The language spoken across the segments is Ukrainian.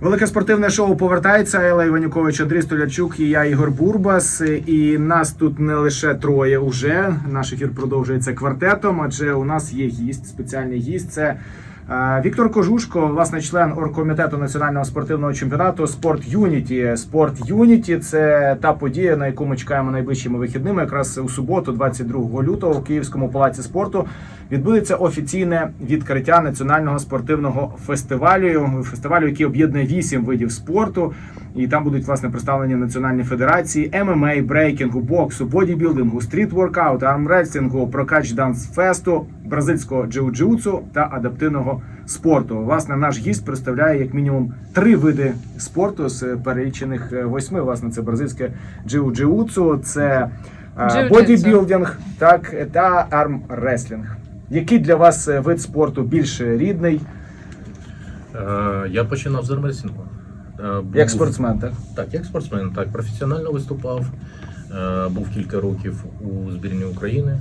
Велике спортивне шоу повертається. Елла Іванюкович, Андрій Столярчук і я Ігор Бурбас. І нас тут не лише троє. Уже наш ефір продовжується квартетом. Адже у нас є гість, спеціальний гість. Це Віктор Кожушко, власне, член оргкомітету національного спортивного чемпіонату Спорт Юніті. Спорт Юніті це та подія, на яку ми чекаємо найближчими вихідними. Якраз у суботу, 22 лютого, у Київському палаці спорту відбудеться офіційне відкриття національного спортивного фестивалю. Фестивалю, який об'єднує вісім видів спорту. І там будуть власне представлені національні федерації ММА, брейкінгу, боксу, бодібілдингу, стріт-воркауту, армрестлінгу, прокач данс фесту, бразильського джиу-джиуцу та адаптивного спорту. Власне, наш гість представляє як мінімум три види спорту з перелічених е, восьми. Власне, це бразильське джиу-джиуцу, це е, бодібілдинг, так та армреслінг. Який для вас е, вид спорту більш рідний, Я починав з армресінгу. Був- як спортсмен, так? Так, як спортсмен, так, професіонально виступав. Був кілька років у збірні України,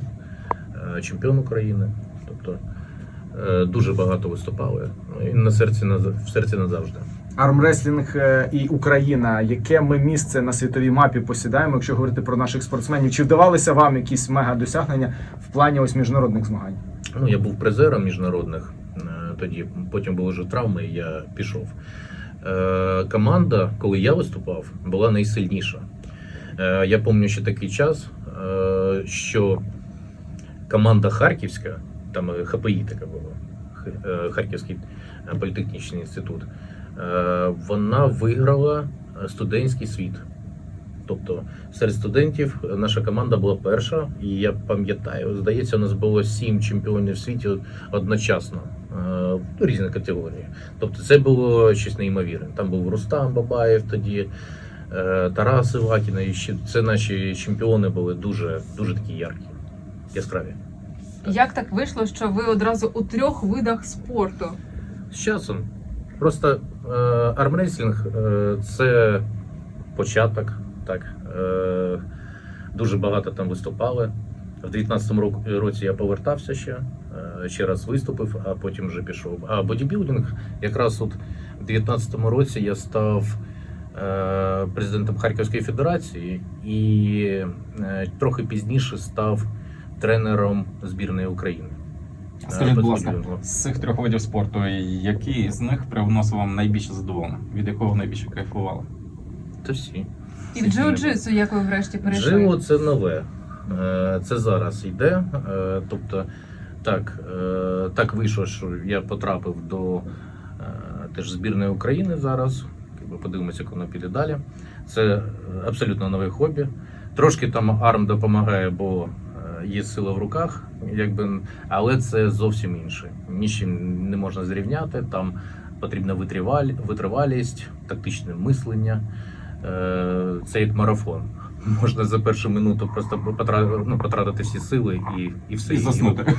чемпіон України. Тобто е, дуже багато виступали. Ну, і на серці в серці назавжди. Армреслінг е, і Україна. Яке ми місце на світовій мапі посідаємо, якщо говорити про наших спортсменів? Чи вдавалися вам якісь мега досягнення в плані ось міжнародних змагань? Ну, я був призером міжнародних е, тоді, потім були вже травми, і я пішов. Е, Команда, коли я виступав, була найсильніша. Е, Я пам'ятаю ще такий час, е, що команда Харківська, там е, ХПІ така була, е, Харківський е, політехнічний інститут, вона виграла студентський світ. Тобто серед студентів наша команда була перша, і я пам'ятаю, здається, у нас було сім чемпіонів світу одночасно в різних категоріях. Тобто це було щось неймовірне. Там був Рустам Бабаєв тоді, Тарас Івакіна, і ще це наші чемпіони були дуже, дуже такі яркі, яскраві. Як так вийшло, що ви одразу у трьох видах спорту? З часом. Просто е, армрейслінг е, це початок. Так. Е, дуже багато там виступали. В 19-му році я повертався ще, е, ще раз виступив, а потім вже пішов. А бодібілдинг, якраз от в 19-му році я став е, президентом Харківської Федерації і е, трохи пізніше став тренером збірної України. Е, Скажіть, будь ласка, з цих трьох видів спорту, який з них привносив вам найбільше задоволення? Від якого найбільше кайфували? Та всі. І в джиу-джитсу, як ви врешті перейшли? Живо це нове. Е, Це зараз йде. Е, Тобто, так, так вийшло, що я потрапив до теж збірної України зараз. Подивимося, як воно піде далі. Це абсолютно нове хобі. Трошки там арм допомагає, бо є сила в руках, якби, але це зовсім інше. Нічим не можна зрівняти. Там потрібна витривалість, тактичне мислення. Е, Це як марафон. Можна за першу минуту просто потратити, ну, потратити всі сили і, і все. І заснути.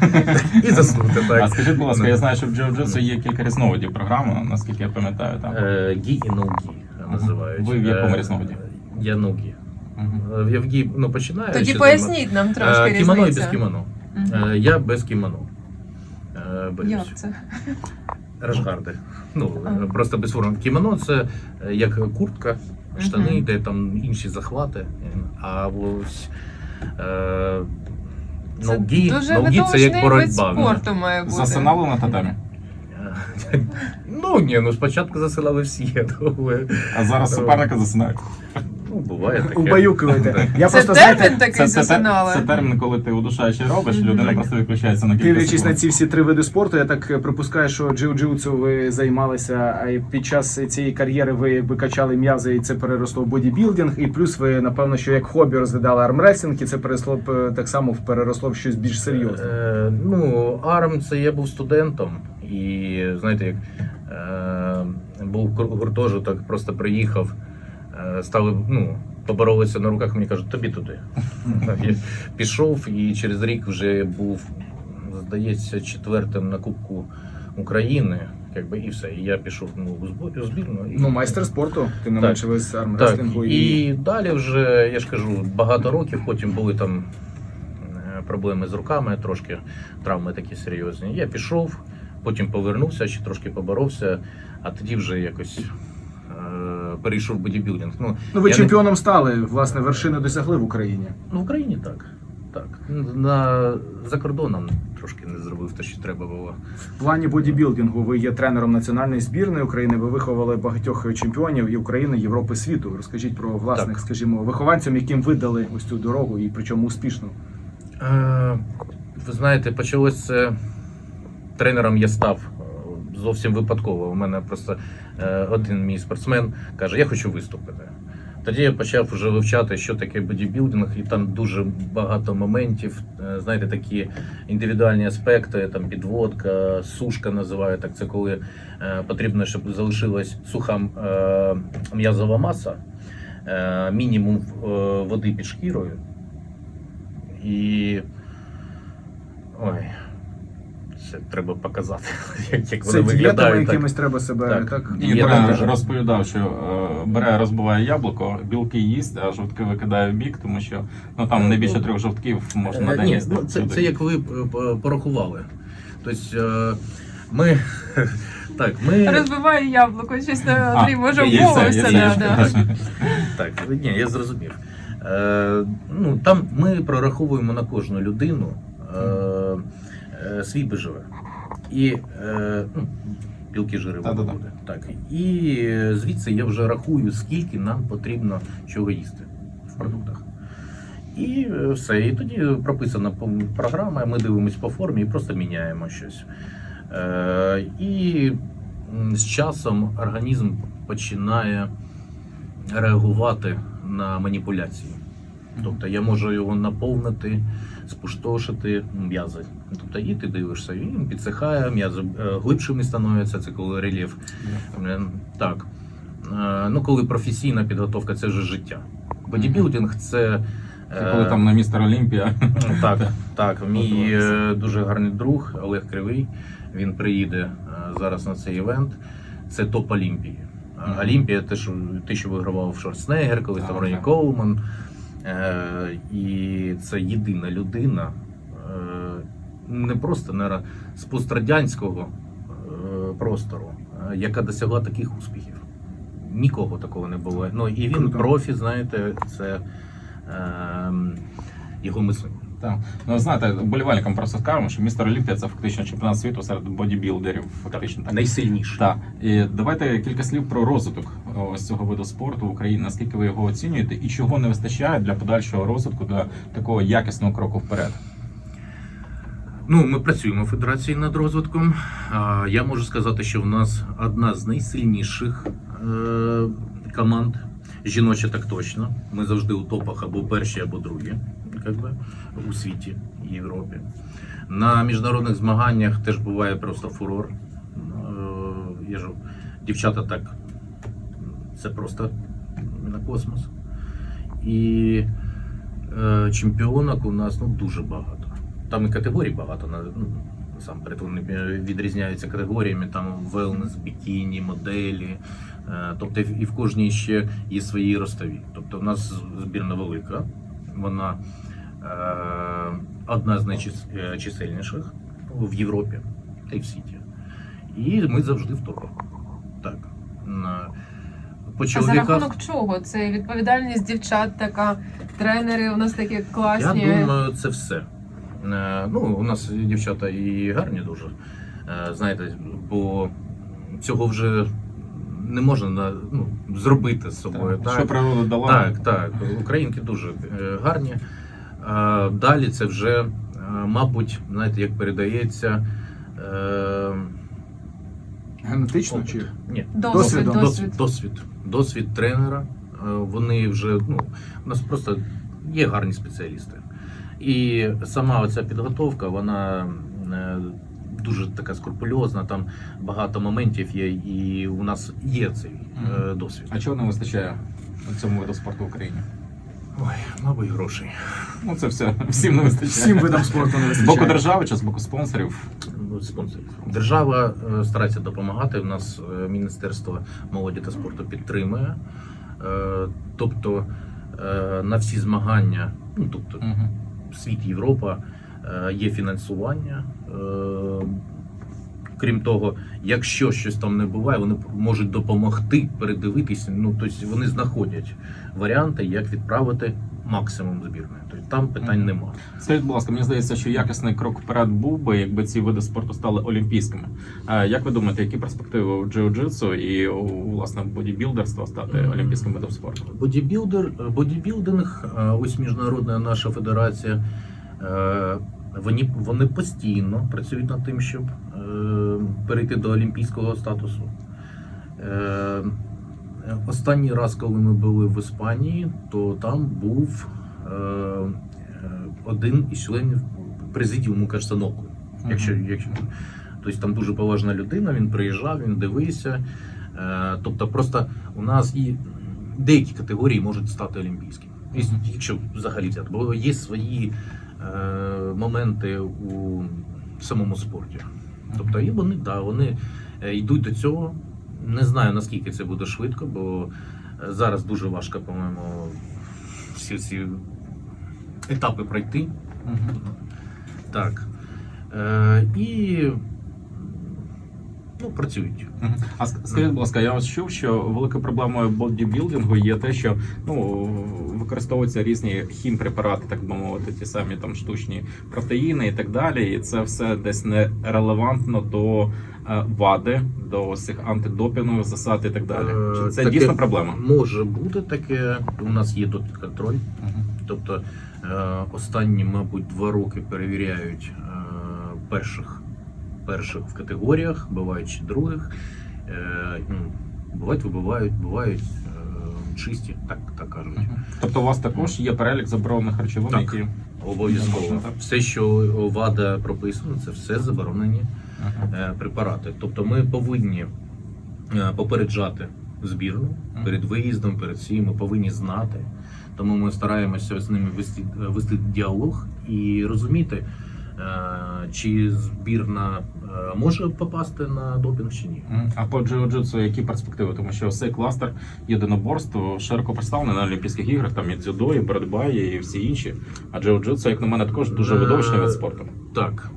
І заснути, А скажіть, будь ласка, Ну. я знаю, що в джиу-джитсу є кілька різновидів програми, наскільки я пам'ятаю. Там. Е, Гі і ноугі називають. Ви в якому Е, різновиді? Я ноугі. Е, в гі ну, починаю. Тоді поясніть нам трошки Е, Кімоно і без кімоно. Е, Я без кімоно. Як це? Рашгарди. Ну, просто без форми. Кімоно це як куртка, штани, де там інші захвати. А ось е, Це ногі, це як боротьба. ну. спорту має бути. Засинали на татамі, Ну ні, ну спочатку засилали всі, я думаю. а зараз Ну. суперника засинають. Ну, буває таке. Убаюкуєте. Я Це просто термін знаєте, такий Це, це, те- це термін, коли ти удушаючи робиш, людина просто виключається на кілька Дивлячись на секунд. ці всі три види спорту, я так е, припускаю, що джиу-джиуцу ви займалися, а й під час цієї кар'єри ви якби качали м'язи, і це переросло в бодібілдинг, і плюс ви напевно, що як хобі розглядали армрестлінг, і це переросло б, е, так само переросло в щось більш серйозне. Е, ну, арм це я був студентом, і знаєте, як е, був гур- гуртожиток, просто приїхав, стали, ну, поборолися на руках, мені кажуть, тобі туди. Я пішов і через рік вже був, здається, четвертим на Кубку України. Якби і все. І я пішов ну, у збірну. І... Ну, майстер спорту, тим не менше Так, армрестлінгу. і далі вже, я ж кажу, багато років, потім були там е, проблеми з руками, трошки травми такі серйозні. Я пішов, потім повернувся, ще трошки поборовся, а тоді вже якось перейшов в бодібілдинг. Ну, Ну, ви я не- чемпіоном стали, власне, вершини досягли в Україні. Ну, в Україні так. Так. На, за кордоном трошки не зробив те, що треба було. В плані бодібілдингу ви є тренером національної збірної України. Ви виховали багатьох чемпіонів і України, Європи, світу. Розкажіть про власних, Так. скажімо, вихованцям, яким ви дали ось цю дорогу, і причому успішно. Е, ви знаєте, почалось це тренером я став е, зовсім випадково. У мене просто е, один мій спортсмен каже: Я хочу виступити. Тоді я почав вже вивчати, що таке бодібілдинг, і там дуже багато моментів. е, Знаєте, такі індивідуальні аспекти, там підводка, сушка називають так. Це коли е, потрібно, щоб залишилась суха м'язова маса, мінімум води під шкірою. І. Ой. Це треба показати, як, як Це вони виглядають. якимось треба себе так. Так. І Є тренер розповідав, що е, бере, розбиває яблуко, білки їсть, а жовтки викидає в бік, тому що ну там не більше трьох жовтків можна на Е, день Ні, їсти. ну, це, це як ви е, порахували. Тобто е, ми. Так, ми. Розбиває яблуко, щось на А, Андрій може вмовився. да, да. точно. Так, ні, я зрозумів. Е, ну, там ми прораховуємо на кожну людину е, е, свій БЖВ. І е, ну, білки жири буде. Так. І е, звідси я вже рахую, скільки нам потрібно чого їсти в продуктах. І все. І тоді прописана програма, ми дивимося по формі і просто міняємо щось. Е, і з часом організм починає реагувати на маніпуляції. Тобто я можу його наповнити, спустошити м'язи. Тобто і ти дивишся, він підсихає, м'язи е, глибшими становляться, це коли рельєф. Е, Так. Е, Ну, коли професійна підготовка, це вже життя. Бодібілдинг це. Це коли там на містер Олімпія. Так, так. Мій дуже гарний друг Олег Кривий. Він приїде зараз на цей івент. Це топ Олімпії. Олімпія, те, що те, що вигравав Шварценеггер, колись там. Роні Коулман. Е, І це єдина людина, е, не просто наверно, з пострадянського е, простору, яка досягла таких успіхів. Нікого такого не було. Ну і він профі, знаєте, це е, його мислення. Так. Ну, знаєте, болівальникам просто скажемо, що містер Олімпія це фактично чемпіонат світу серед бодібілдерів. Фактично так. Найсильніше. Так, і давайте кілька слів про розвиток ось цього виду спорту в Україні. Наскільки ви його оцінюєте, і чого не вистачає для подальшого розвитку, для такого якісного кроку вперед? Ну, ми працюємо в федерації над розвитком. Я можу сказати, що в нас одна з найсильніших е, команд. Жіноча так точно. Ми завжди у топах або перші, або другі, як би, у світі і Європі. На міжнародних змаганнях теж буває просто фурор. Е, Я ж, дівчата так. Це просто на космос. І е, чемпіонок у нас ну, дуже багато. Там і категорій багато. Ну, насамперед вони е, відрізняються категоріями, там велнес, бікіні, моделі. Тобто і в- кожній ще є свої ростові. Тобто в нас збірна велика, вона одна з найчисельніших в Європі та й в світі. І ми завжди в топах. Так. По А за рахунок чого? Це відповідальність дівчат така, тренери у нас такі класні. Я думаю, це все. Е, Ну, у нас дівчата і гарні дуже. Е, Знаєте, бо цього вже не можна ну, зробити з собою. Так, Так, Що природа дала? так, так. Українки дуже е, гарні. Далі це вже, е, мабуть, знаєте, як передається. е, Генетично опит. чи Ні, Досвід, досвід. досвід, досвід тренера. Е, Вони вже ну у нас просто є гарні спеціалісти. І сама оця підготовка, вона дуже така скрупульозна. Там багато моментів є, і у нас є цей досвід. А чого не вистачає у цьому виду спорту в Україні? Ой, мабуть, грошей. Ну це все. Всім не вистачає. всім видам спорту не з вистачає? боку держави чи з боку спонсорів? Ну, спонсорів. Держава е, старається допомагати. У нас е, Міністерство молоді та спорту підтримує. Е, Тобто е, на всі змагання, ну тобто світ Європа, е, є фінансування. Е, Крім того, якщо щось там не буває, вони можуть допомогти передивитися. Ну тобто вони знаходять варіанти, як відправити максимум збірної. Тобто там питань Мгм. нема. Скажіть, будь ласка, мені здається, що якісний крок вперед був би, якби ці види спорту стали олімпійськими. Як ви думаєте, які перспективи у джиу-джитсу і у власне бодібілдерства стати олімпійським видом спорту? Бодібілдер, бодібілдинг, ось міжнародна наша федерація. е, Вони, вони постійно працюють над тим, щоб перейти до олімпійського статусу. Е, Останній раз, коли ми були в Іспанії, то там був е, е, один із членів президіуму Константинополя. Якщо, якщо тобто там дуже поважна людина, він приїжджав, він дивився. Е, тобто, просто у нас і деякі категорії можуть стати олімпійськими. Якщо- взагалі взяти, бо є свої е, моменти у самому спорті. Тобто, і вони, да, вони е, йдуть до цього. Не знаю наскільки це буде швидко, бо е, зараз дуже важко, по-моєму, всі ці етапи пройти. Угу. Так. Е, і ну, працюють. А скажіть, будь ласка, я ось чув, що великою проблемою бодібілдингу є те, що ну використовуються різні хімпрепарати, так би мовити, ті самі там штучні протеїни і так далі. І це все десь не релевантно до е, ВАДи, до цих антидопінгових засад і так далі. Чи це Е, Таке дійсно проблема? Може бути таке. У нас є тут контроль. Тобто е, останні, мабуть, два роки перевіряють е, перших, перших в категоріях, бувають других. Е, ну, бувають вибивають, бувають е, чисті, так, так кажуть. Тобто у вас також є перелік заборонених речовин, Так. які Обов'язково. Все, що ВАДА прописано, це все заборонені Мгм. е, препарати. Тобто ми повинні попереджати збірну перед виїздом, перед всім, ми повинні знати. Тому ми стараємося з ними вести, вести діалог і розуміти, чи збірна е, може попасти на допінг чи ні. А по джиу-джитсу які перспективи? Тому що цей кластер єдиноборств широко представлений на Олімпійських іграх, там і дзюдо, і боротьба, і всі інші. А джиу-джитсу, як на мене, також дуже Е, видовищний вид спорту. Так,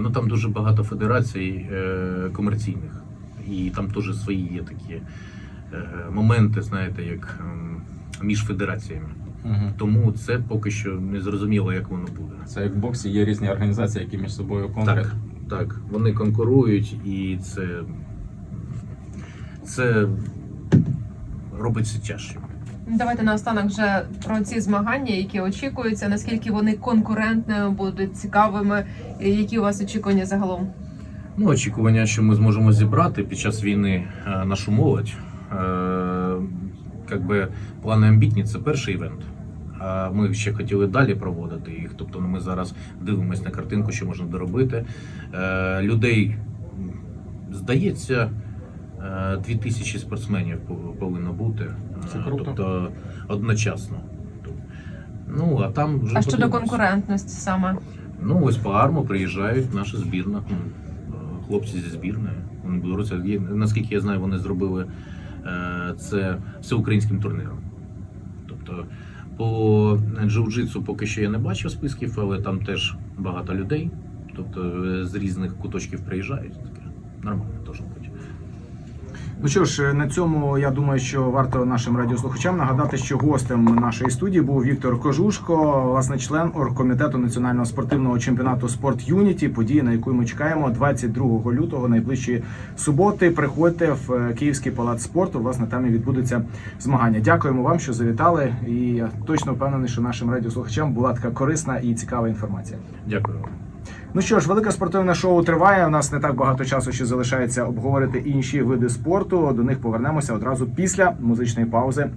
ну там дуже багато федерацій е, комерційних, і там теж свої є такі е, моменти, знаєте, як ем, між федераціями. Мгм. Тому це поки що не зрозуміло, як воно буде. Це як в боксі є різні організації, які між собою конкурент. Так, так, вони конкурують, і це, це робить все тяжче. Давайте наостанок вже про ці змагання, які очікуються, наскільки вони конкурентними будуть цікавими, і які у вас очікування загалом? Ну, очікування, що ми зможемо зібрати під час війни е, нашу молодь. Е, Как би плани амбітні це перший івент. А ми ще хотіли далі проводити їх. Тобто ну, ми зараз дивимося на картинку, що можна доробити. Е, Людей, здається, е, 2000 спортсменів повинно бути. Е, Це круто. Тобто одночасно. Ну, а там вже А щодо конкурентності саме? Ну, ось по арму приїжджають наша збірна. Хлопці зі збірної. Вони. Є- Наскільки я знаю, вони зробили це всеукраїнським турніром. Тобто по джиу-джитсу поки що я не бачив списків, але там теж багато людей. Тобто е, з різних куточків приїжджають. Таке нормально. Ну що ж, на цьому я думаю, що варто нашим радіослухачам нагадати, що гостем нашої студії був Віктор Кожушко, власне, член оргкомітету національного спортивного чемпіонату Спорт Юніті. Подія, на яку ми чекаємо 22 лютого, найближчі суботи. Приходьте в е, Київський палац спорту. Власне, там і відбудуться змагання. Дякуємо вам, що завітали. І я точно впевнений, що нашим радіослухачам була така корисна і цікава інформація. Дякую. Ну що ж, велике спортивне шоу триває. У нас не так багато часу ще залишається обговорити інші види спорту. До них повернемося одразу після музичної паузи.